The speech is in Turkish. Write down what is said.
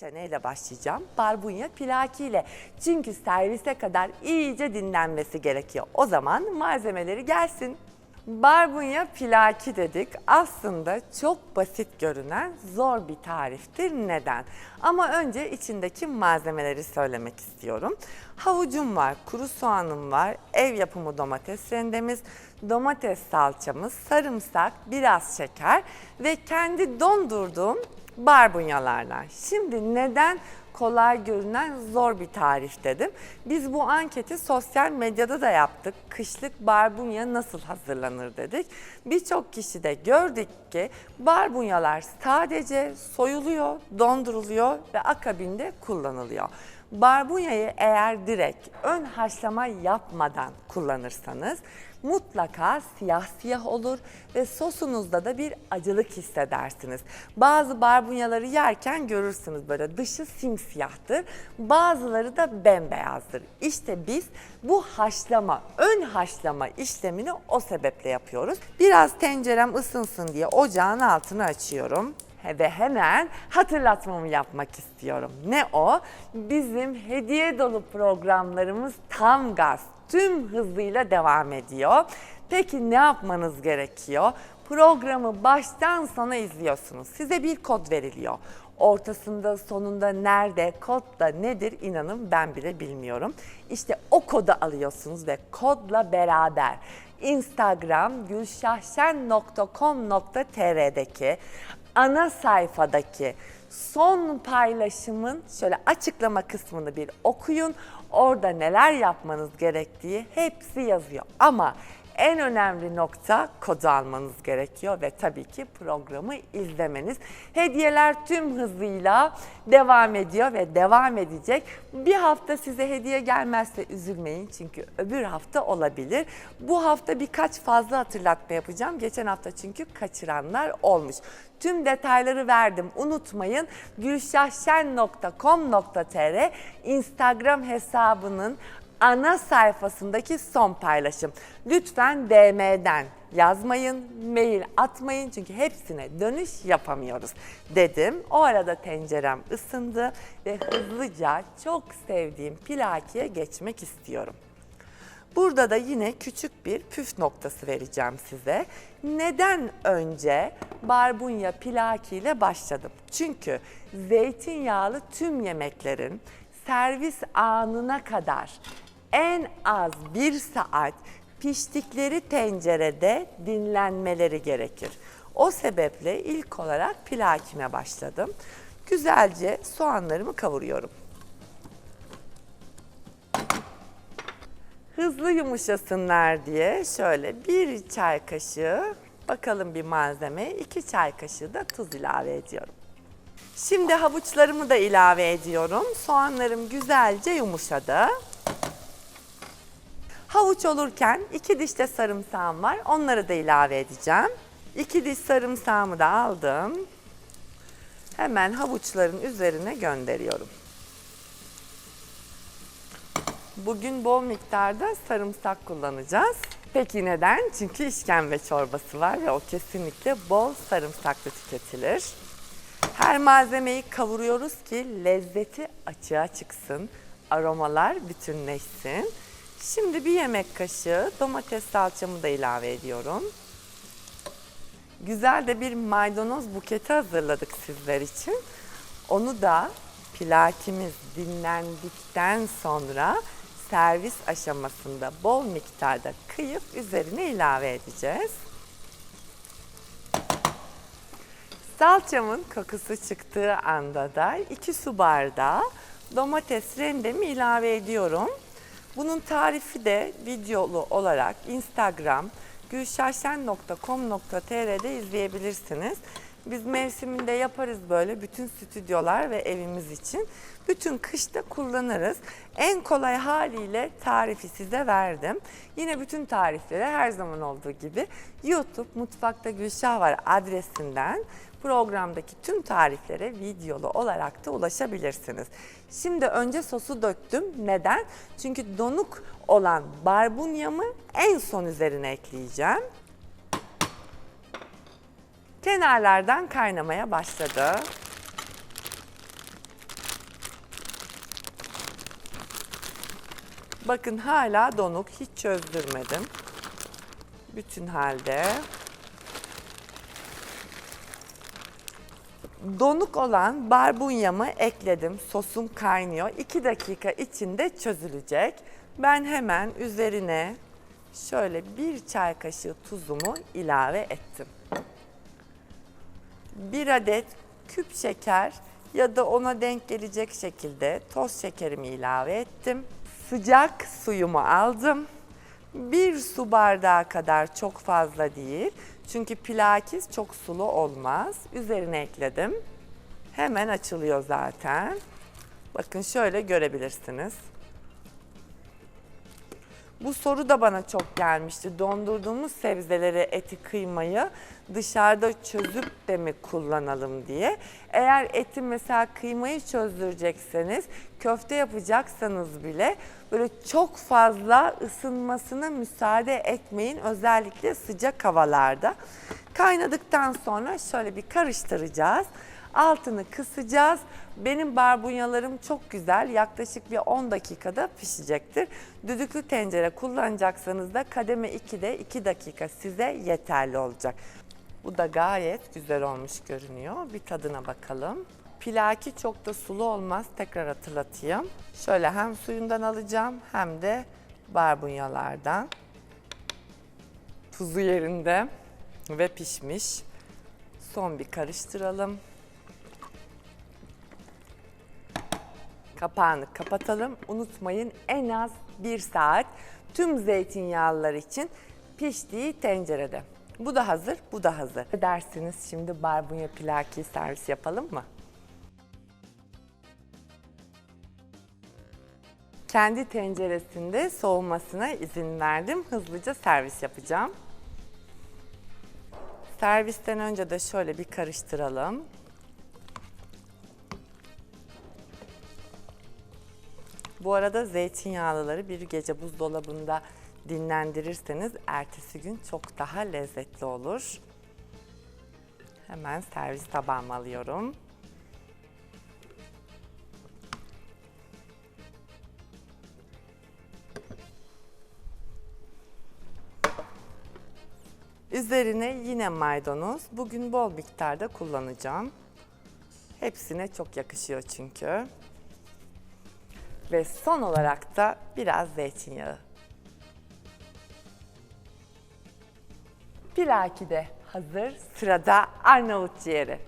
Şaneyle başlayacağım. Barbunya pilaki ile. Çünkü servise kadar iyice dinlenmesi gerekiyor. O zaman malzemeleri gelsin. Barbunya pilaki dedik. Aslında çok basit görünen zor bir tariftir. Neden? Ama önce içindeki malzemeleri söylemek istiyorum. Havucum var, kuru soğanım var, ev yapımı domates rendemiz, domates salçamız, sarımsak, biraz şeker ve kendi dondurduğum barbunyalarla. Şimdi neden kolay görünen zor bir tarif dedim. Biz bu anketi sosyal medyada da yaptık. Kışlık barbunya nasıl hazırlanır dedik. Birçok kişi de gördük ki barbunyalar sadece soyuluyor, donduruluyor ve akabinde kullanılıyor. Barbunyayı eğer direkt ön haşlama yapmadan kullanırsanız mutlaka siyah siyah olur ve sosunuzda da bir acılık hissedersiniz. Bazı barbunyaları yerken görürsünüz böyle dışı simsiyahtır. Bazıları da bembeyazdır. İşte biz bu haşlama, ön haşlama işlemini o sebeple yapıyoruz. Biraz tencerem ısınsın diye ocağın altını açıyorum ve hemen hatırlatmamı yapmak istiyorum. Ne o? Bizim hediye dolu programlarımız tam gaz, tüm hızıyla devam ediyor. Peki ne yapmanız gerekiyor? Programı baştan sona izliyorsunuz. Size bir kod veriliyor. Ortasında, sonunda nerede, kod da nedir inanın ben bile bilmiyorum. İşte o kodu alıyorsunuz ve kodla beraber Instagram gülşahşen.com.tr'deki ana sayfadaki son paylaşımın şöyle açıklama kısmını bir okuyun. Orada neler yapmanız gerektiği hepsi yazıyor. Ama en önemli nokta kodu almanız gerekiyor ve tabii ki programı izlemeniz. Hediyeler tüm hızıyla devam ediyor ve devam edecek. Bir hafta size hediye gelmezse üzülmeyin çünkü öbür hafta olabilir. Bu hafta birkaç fazla hatırlatma yapacağım. Geçen hafta çünkü kaçıranlar olmuş. Tüm detayları verdim. Unutmayın gülşahşen.com.tr Instagram hesabının ana sayfasındaki son paylaşım. Lütfen DM'den yazmayın, mail atmayın çünkü hepsine dönüş yapamıyoruz dedim. O arada tencerem ısındı ve hızlıca çok sevdiğim pilakiye geçmek istiyorum. Burada da yine küçük bir püf noktası vereceğim size. Neden önce barbunya pilaki ile başladım? Çünkü zeytinyağlı tüm yemeklerin servis anına kadar en az bir saat piştikleri tencerede dinlenmeleri gerekir. O sebeple ilk olarak pilakime başladım. Güzelce soğanlarımı kavuruyorum. Hızlı yumuşasınlar diye şöyle bir çay kaşığı bakalım bir malzeme, iki çay kaşığı da tuz ilave ediyorum. Şimdi havuçlarımı da ilave ediyorum. Soğanlarım güzelce yumuşadı. Havuç olurken iki diş de sarımsağım var. Onları da ilave edeceğim. İki diş sarımsağımı da aldım. Hemen havuçların üzerine gönderiyorum. Bugün bol miktarda sarımsak kullanacağız. Peki neden? Çünkü işkembe çorbası var ve o kesinlikle bol sarımsaklı tüketilir. Her malzemeyi kavuruyoruz ki lezzeti açığa çıksın, aromalar bütünleşsin. Şimdi bir yemek kaşığı domates salçamı da ilave ediyorum. Güzel de bir maydanoz buketi hazırladık sizler için. Onu da pilakimiz dinlendikten sonra servis aşamasında bol miktarda kıyıp üzerine ilave edeceğiz. Salçamın kokusu çıktığı anda da 2 su bardağı domates rendemi ilave ediyorum. Bunun tarifi de videolu olarak Instagram gülşahşen.com.tr'de izleyebilirsiniz. Biz mevsiminde yaparız böyle bütün stüdyolar ve evimiz için. Bütün kışta kullanırız. En kolay haliyle tarifi size verdim. Yine bütün tarifleri her zaman olduğu gibi YouTube Mutfakta Gülşah var adresinden programdaki tüm tariflere videolu olarak da ulaşabilirsiniz. Şimdi önce sosu döktüm. Neden? Çünkü donuk olan barbunyamı en son üzerine ekleyeceğim kenarlardan kaynamaya başladı. Bakın hala donuk, hiç çözdürmedim. Bütün halde. Donuk olan barbunyamı ekledim. Sosum kaynıyor. 2 dakika içinde çözülecek. Ben hemen üzerine şöyle bir çay kaşığı tuzumu ilave ettim. Bir adet küp şeker ya da ona denk gelecek şekilde toz şekerimi ilave ettim. Sıcak suyumu aldım. Bir su bardağı kadar çok fazla değil. Çünkü pilakis çok sulu olmaz. Üzerine ekledim. Hemen açılıyor zaten. Bakın şöyle görebilirsiniz. Bu soru da bana çok gelmişti. Dondurduğumuz sebzeleri, eti, kıymayı dışarıda çözüp de mi kullanalım diye. Eğer eti mesela kıymayı çözdürecekseniz, köfte yapacaksanız bile böyle çok fazla ısınmasına müsaade etmeyin. Özellikle sıcak havalarda. Kaynadıktan sonra şöyle bir karıştıracağız. Altını kısacağız. Benim barbunyalarım çok güzel. Yaklaşık bir 10 dakikada pişecektir. Düdüklü tencere kullanacaksanız da kademe 2'de 2 dakika size yeterli olacak. Bu da gayet güzel olmuş görünüyor. Bir tadına bakalım. Pilaki çok da sulu olmaz. Tekrar hatırlatayım. Şöyle hem suyundan alacağım hem de barbunyalardan. Tuzu yerinde ve pişmiş. Son bir karıştıralım. Kapağını kapatalım. Unutmayın en az bir saat tüm zeytinyağlılar için piştiği tencerede. Bu da hazır, bu da hazır. Dersiniz şimdi barbunya pilaki servis yapalım mı? Kendi tenceresinde soğumasına izin verdim. Hızlıca servis yapacağım. Servisten önce de şöyle bir karıştıralım. Bu arada zeytinyağlıları bir gece buzdolabında dinlendirirseniz ertesi gün çok daha lezzetli olur. Hemen servis tabağıma alıyorum. Üzerine yine maydanoz. Bugün bol miktarda kullanacağım. Hepsine çok yakışıyor çünkü. Ve son olarak da biraz zeytinyağı. Pilaki de hazır. Sırada Arnavut ciğeri.